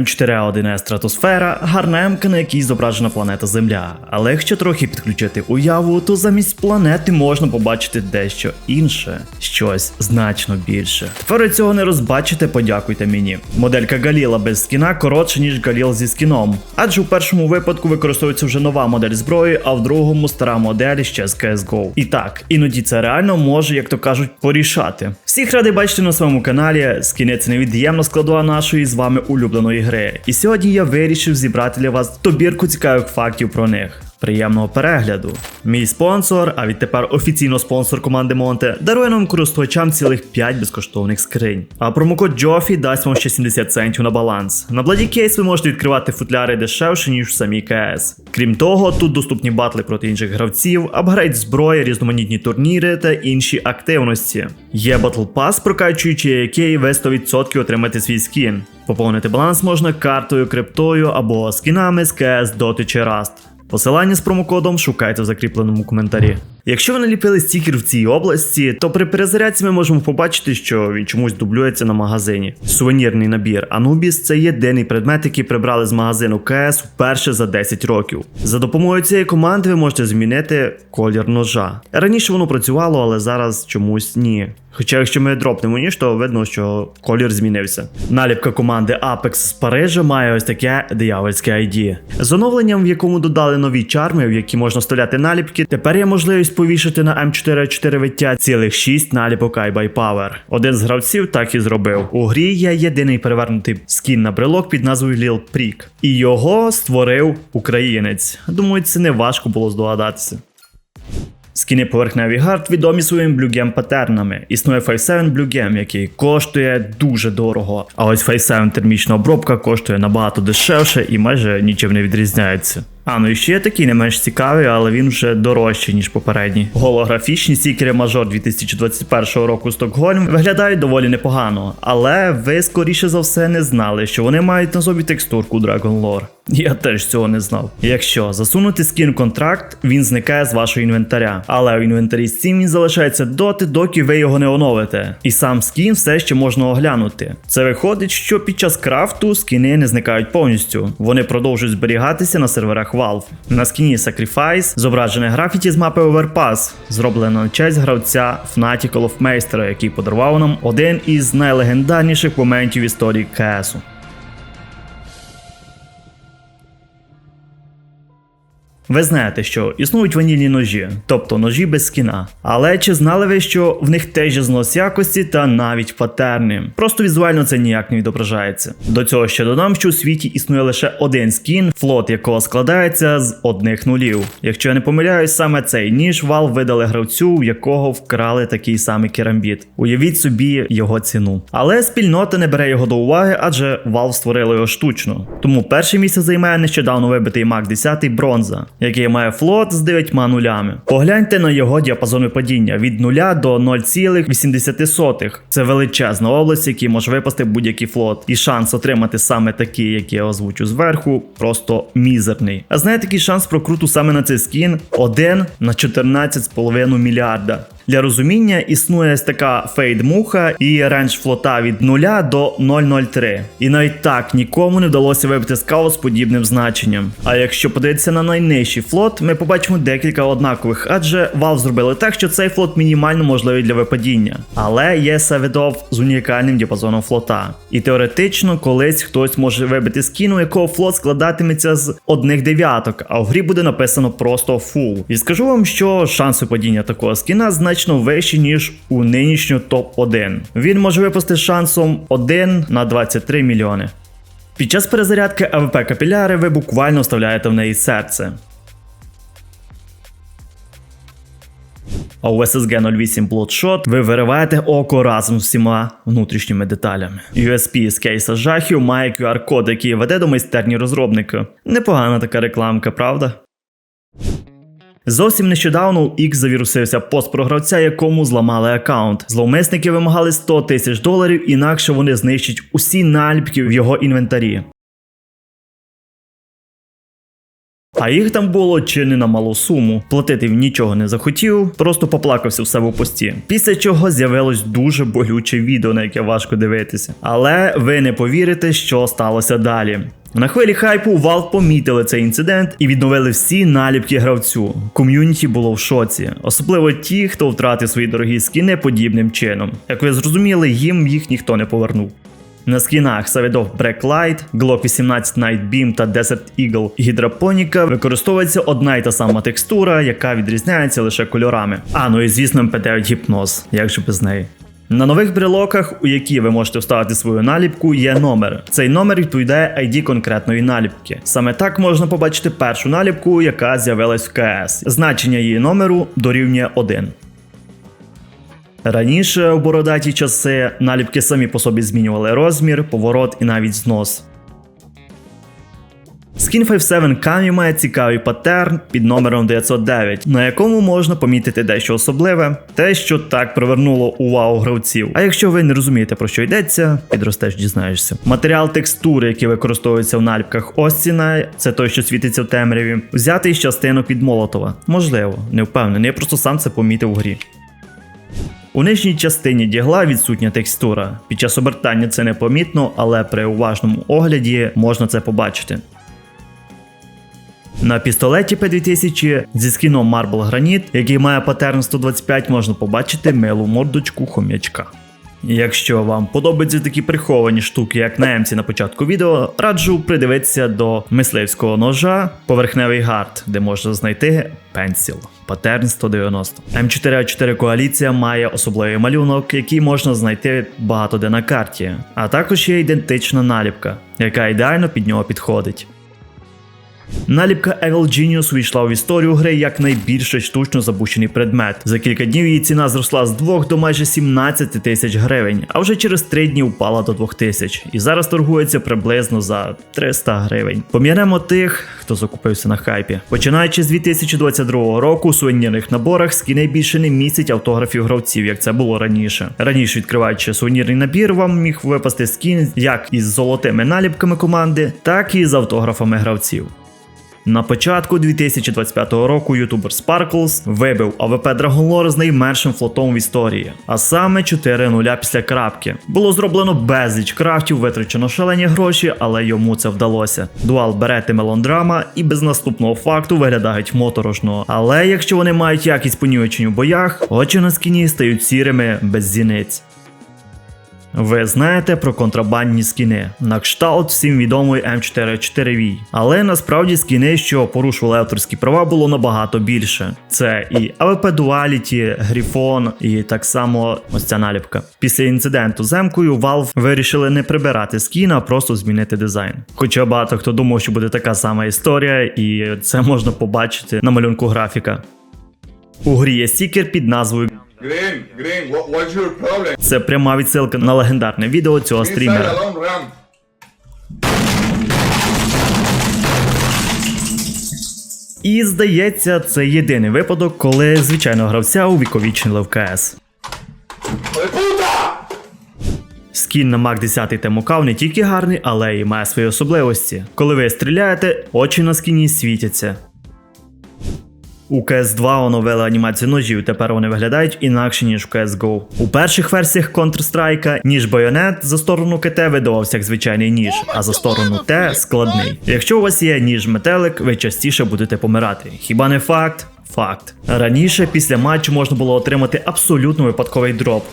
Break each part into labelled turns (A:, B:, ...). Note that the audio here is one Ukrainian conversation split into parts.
A: М4А1 стратосфера гарна емка, на якій зображена планета Земля. Але якщо трохи підключити уяву, то замість планети можна побачити дещо інше, щось значно більше. Тепер цього не розбачите, подякуйте мені. Моделька Галіла без скіна коротша, ніж Галіл зі скіном. Адже у першому випадку використовується вже нова модель зброї, а в другому стара модель ще з CSGO. І так, іноді це реально може, як то кажуть, порішати. Всіх радий бачити на своєму каналі. Скіни це невід'ємна складова нашої з вами улюбленої гри. І сьогодні я вирішив зібрати для вас добірку цікавих фактів про них. Приємного перегляду. Мій спонсор, а відтепер офіційно спонсор команди Монте, дарує нам користувачам цілих 5 безкоштовних скринь. А промокод Джофі дасть вам ще 70 центів на баланс. На Bloody Case ви можете відкривати футляри дешевше, ніж в самій КС. Крім того, тут доступні батли проти інших гравців, апгрейд зброї, різноманітні турніри та інші активності. Є Battle Pass, прокачуючи який ви 100% отримаєте свій скін. Поповнити баланс можна картою, криптою або скінами з КС, Доти чи Rust. Посилання з промокодом шукайте в закріпленому коментарі. Якщо ви наліпили стікер в цій області, то при перезарядці ми можемо побачити, що він чомусь дублюється на магазині. Сувенірний набір Anubis це єдиний предмет, який прибрали з магазину КС вперше за 10 років. За допомогою цієї команди ви можете змінити колір ножа. Раніше воно працювало, але зараз чомусь ні. Хоча, якщо ми дропнемо ніж, то видно, що колір змінився. Наліпка команди Apex з Парижа має ось таке диявольське ID. З оновленням, в якому додали нові чарми, в які можна вставляти наліпки, тепер є можливість повішати на М4 виття цілих 6 наліпок iBuyPower. Один з гравців так і зробив. У грі є єдиний перевернутий скін на брелок під назвою Lil Prick. І його створив українець. Думаю, це не важко було здогадатися. Скіни поверхневі гард відомі своїм блюгем патернами. Існує 5.7 блюгем, який коштує дуже дорого. А ось 5.7 термічна обробка коштує набагато дешевше і майже нічим не відрізняється. А ну і ще такий не менш цікавий, але він вже дорожчий, ніж попередній. Голографічні стікери Мажор 2021 року Стокгольм виглядають доволі непогано, але ви скоріше за все не знали, що вони мають на собі текстурку Dragon Lore. Я теж цього не знав. Якщо засунути скін контракт, він зникає з вашого інвентаря. Але в інвентарі Steam він залишається доти, доки ви його не оновите. І сам скін все ще можна оглянути. Це виходить, що під час крафту скіни не зникають повністю. Вони продовжують зберігатися на серверах Valve. На скіні Sacrifice зображене графіті з мапи Overpass, зроблено на честь гравця Fnatic Meister, який подарував нам один із найлегендарніших моментів історії КСу. Ви знаєте, що існують ванільні ножі, тобто ножі без скіна. Але чи знали ви, що в них теж знос якості та навіть патерни? Просто візуально це ніяк не відображається. До цього ще додам, що у світі існує лише один скін, флот якого складається з одних нулів. Якщо я не помиляюсь, саме цей ніж Valve видали гравцю, в якого вкрали такий самий керамбіт. Уявіть собі його ціну. Але спільнота не бере його до уваги, адже Valve створили його штучно. Тому перше місце займає нещодавно вибитий Мак 10 бронза який має флот з 9 нулями. Погляньте на його діапазон падіння від 0 до 0,8. Це величезна область, який може випасти будь-який флот. І шанс отримати саме такий, який я озвучу зверху, просто мізерний. А знаєте, який шанс прокруту саме на цей скін? 1 на 14,5 мільярда. Для розуміння існує ось така фейд-муха і рендж флота від 0 до 0,03. І навіть так нікому не вдалося вибити скаут з подібним значенням. А якщо подивитися на найнижчий флот, ми побачимо декілька однакових, адже Valve зробили так, що цей флот мінімально можливий для випадіння. Але є Савідов з унікальним діапазоном флота. І теоретично колись хтось може вибити скін, у якого флот складатиметься з одних дев'яток, а в грі буде написано просто фул. І скажу вам, що шанси падіння такого скіна значно вищі, ніж у нинішню топ-1. Він може випасти шансом 1 на 23 мільйони. Під час перезарядки АВП капіляри ви буквально вставляєте в неї серце. А у SSG 08 Bloodshot ви вириваєте око разом з всіма внутрішніми деталями. USP з кейса жахів має QR-код, який веде до майстерні розробника. Непогана така рекламка, правда? Зовсім нещодавно у X завірусився пост про гравця, якому зламали аккаунт. Зловмисники вимагали 100 тисяч доларів, інакше вони знищать усі наліпки в його інвентарі. А їх там було чи не на малу суму. Платити нічого не захотів, просто поплакався в себе в пості. Після чого з'явилось дуже болюче відео, на яке важко дивитися. Але ви не повірите, що сталося далі. На хвилі хайпу Valve помітили цей інцидент і відновили всі наліпки гравцю. Ком'юніті було в шоці, особливо ті, хто втратив свої дорогі скіни подібним чином. Як ви зрозуміли, їм їх ніхто не повернув. На скінах Савідов Blacklight, Glock 18 Night Beam та Desert Eagle Гідропоніка використовується одна й та сама текстура, яка відрізняється лише кольорами. А ну і звісно MP9 гіпноз, як же без неї. На нових брелоках, у які ви можете вставити свою наліпку, є номер. Цей номер відповідає ID конкретної наліпки. Саме так можна побачити першу наліпку, яка з'явилась в КС. Значення її номеру дорівнює 1. Раніше у бородаті часи наліпки самі по собі змінювали розмір, поворот і навіть знос. Skin 57 Kami має цікавий паттерн під номером 909, на якому можна помітити дещо особливе, те, що так привернуло увагу гравців. А якщо ви не розумієте про що йдеться, підростеш, дізнаєшся. Матеріал текстури, який використовується в наліпках Остіна, це той, що світиться в темряві, взятий з частинок від Молотова. Можливо, не впевнений, я просто сам це помітив у грі. У нижній частині дігла відсутня текстура. Під час обертання це непомітно, але при уважному огляді можна це побачити. На пістолеті P2000 зі скіном Marble Granite, який має паттерн 125, можна побачити милу мордочку хом'ячка. Якщо вам подобаються такі приховані штуки, як на Емці на початку відео, раджу придивитися до мисливського ножа поверхневий гард, де можна знайти пенсіл. Паттерн 190. М4А4 коаліція має особливий малюнок, який можна знайти багато де на карті, а також є ідентична наліпка, яка ідеально під нього підходить. Наліпка Evil Genius війшла в історію гри як найбільше штучно запущений предмет. За кілька днів її ціна зросла з 2 до майже 17 тисяч гривень, а вже через 3 дні впала до 2 тисяч. І зараз торгується приблизно за 300 гривень. Поміремо тих, хто закупився на хайпі. Починаючи з 2022 року, у сувенірних наборах скіни більше не містять автографів гравців, як це було раніше. Раніше, відкриваючи сувенірний набір, вам міг випасти скін як із золотими наліпками команди, так і з автографами гравців. На початку 2025 року ютубер Sparkles вибив АВП Dragonlore з найменшим флотом в історії, а саме 4 нуля після крапки. Було зроблено безліч крафтів, витрачено шалені гроші, але йому це вдалося. Дуал берети мелондрама і без наступного факту виглядають моторошно. Але якщо вони мають якість понівечень у боях, очі на скіні стають сірими без зіниць. Ви знаєте про контрабандні скіни, на кшталт всім відомої М4-4V. Але насправді скіни, що порушували авторські права, було набагато більше. Це і AWP Duality, Грифон, і так само ось ця наліпка. Після інциденту з Емкою Valve вирішили не прибирати скін, а просто змінити дизайн. Хоча багато хто думав, що буде така сама історія, і це можна побачити на малюнку графіка. У грі є стікер під назвою
B: Green, Green, what, what's your problem?
A: це пряма відсилка на легендарне відео цього стрімера. І здається, це єдиний випадок, коли звичайного гравця увіковічнили в КС. Скін на Мак 10 Темукав не тільки гарний, але й має свої особливості. Коли ви стріляєте, очі на скіні світяться. У CS2 оновили анімацію ножів, тепер вони виглядають інакше, ніж в CSGO. У перших версіях Counter-Strike ніж байонет за сторону КТ видавався як звичайний ніж, а за сторону Т складний. Якщо у вас є ніж метелик, ви частіше будете помирати. Хіба не факт? Факт. Раніше після матчу можна було отримати абсолютно випадковий дроп.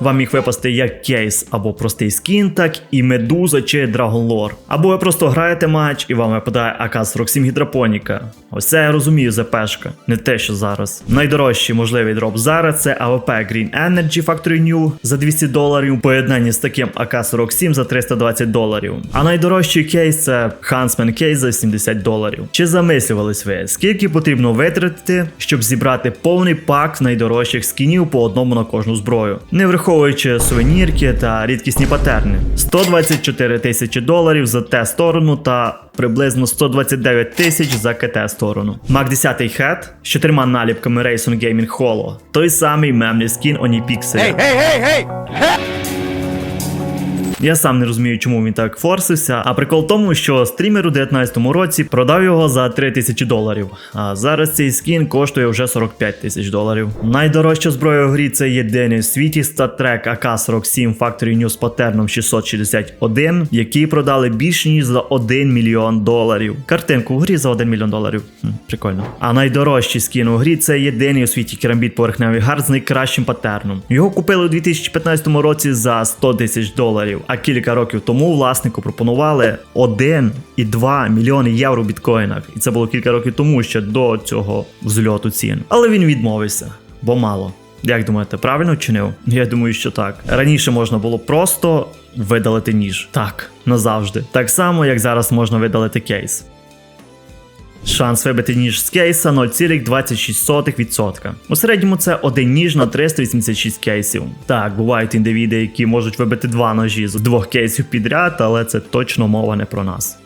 A: Вам міг випасти як кейс або простий скін, так і медуза чи драгонлор. Або ви просто граєте матч і вам випадає АК-47 гідропоніка. Ось це я розумію ЗПшка, не те, що зараз. Найдорожчий можливий дроп зараз це АВП Green Energy Factory New за 200 доларів, у поєднанні з таким АК-47 за 320 доларів. А найдорожчий кейс це Huntsman кейс за 70 доларів. Чи замислювались ви, скільки потрібно витратити, щоб зібрати повний пак найдорожчих скінів по одному на кожну зброю, не враховуючи сувенірки та рідкісні патерни? 124 тисячі доларів за Т сторону та приблизно 129 тисяч за КТ сторону. Мак 10 Head з чотирма наліпками Racing Gaming Holo. Той самий мемний скін Оніпікселя. Я сам не розумію, чому він так форсився. А прикол в тому, що стрімер у 19-му році продав його за 3 тисячі доларів. А зараз цей скін коштує вже 45 тисяч доларів. Найдорожча зброя у грі це єдиний в світі статрек АК-47 Factory News паттерном 661, який продали більше ніж за 1 мільйон доларів. Картинку в грі за 1 мільйон доларів. Хм, прикольно. А найдорожчий скін у грі це єдиний у світі керамбіт поверхневий гард з найкращим паттерном. Його купили у 2015 році за 100 тисяч доларів, а кілька років тому власнику пропонували 1 і 2 мільйони євро в біткоїнах. І це було кілька років тому ще до цього взльоту цін. Але він відмовився, бо мало. Як думаєте, правильно вчинив? Я думаю, що так. Раніше можна було просто видалити ніж. Так, назавжди. Так само, як зараз можна видалити кейс. Шанс вибити ніж з кейса 0,26%. У середньому це один ніж на 386 кейсів. Так, бувають індивіди, які можуть вибити два ножі з двох кейсів підряд, але це точно мова не про нас.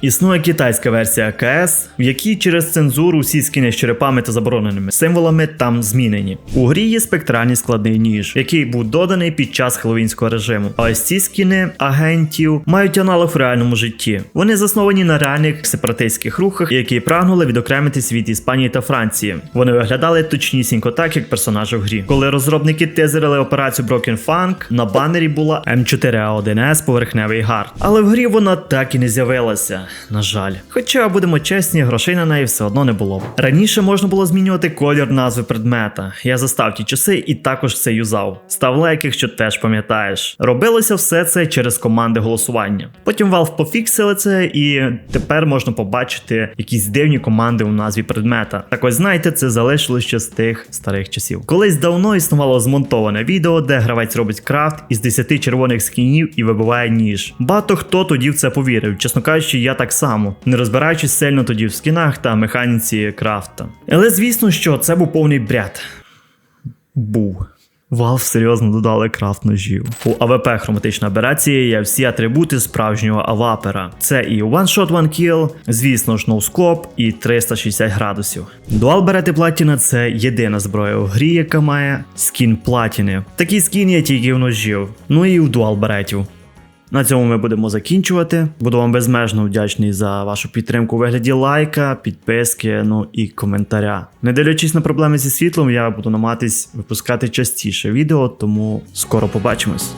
A: Існує китайська версія КС, в якій через цензуру всі скини з черепами та забороненими символами там змінені. У грі є спектральний складний ніж, який був доданий під час хеллоуінського режиму. А ось ці скіни агентів мають аналог в реальному житті. Вони засновані на реальних сепаратистських рухах, які прагнули відокремитись від Іспанії та Франції. Вони виглядали точнісінько так, як персонажі в грі. Коли розробники тезерили операцію Broken Funk, на банері була М4А1С поверхневий гард. Але в грі вона так і не з'явилася. На жаль. Хоча, будемо чесні, грошей на неї все одно не було. Раніше можна було змінювати колір назви предмета. Я застав ті часи і також це юзав. Став лайк, якщо теж пам'ятаєш. Робилося все це через команди голосування. Потім Valve пофіксили це, і тепер можна побачити якісь дивні команди у назві предмета. Так ось знаєте, це залишилось ще з тих старих часів. Колись давно існувало змонтоване відео, де гравець робить крафт із 10 червоних скінів і вибиває ніж. Багато хто тоді в це повірив. Чесно кажучи, я так само, не розбираючись сильно тоді в скінах та механіці крафта. Але звісно, що це був повний бред. Був. Valve серйозно додали крафт ножів. У АВП хроматична аберація є всі атрибути справжнього авапера. Це і One Shot One Kill, звісно ж, ноускоп і 360 градусів. Дуал берети платіна це єдина зброя у грі, яка має скін платіни. Такий скін є тільки в ножів, ну і у дуал беретів. На цьому ми будемо закінчувати. Буду вам безмежно вдячний за вашу підтримку у вигляді лайка, підписки, ну і коментаря. Не дивлячись на проблеми зі світлом, я буду намагатись випускати частіше відео, тому скоро побачимось.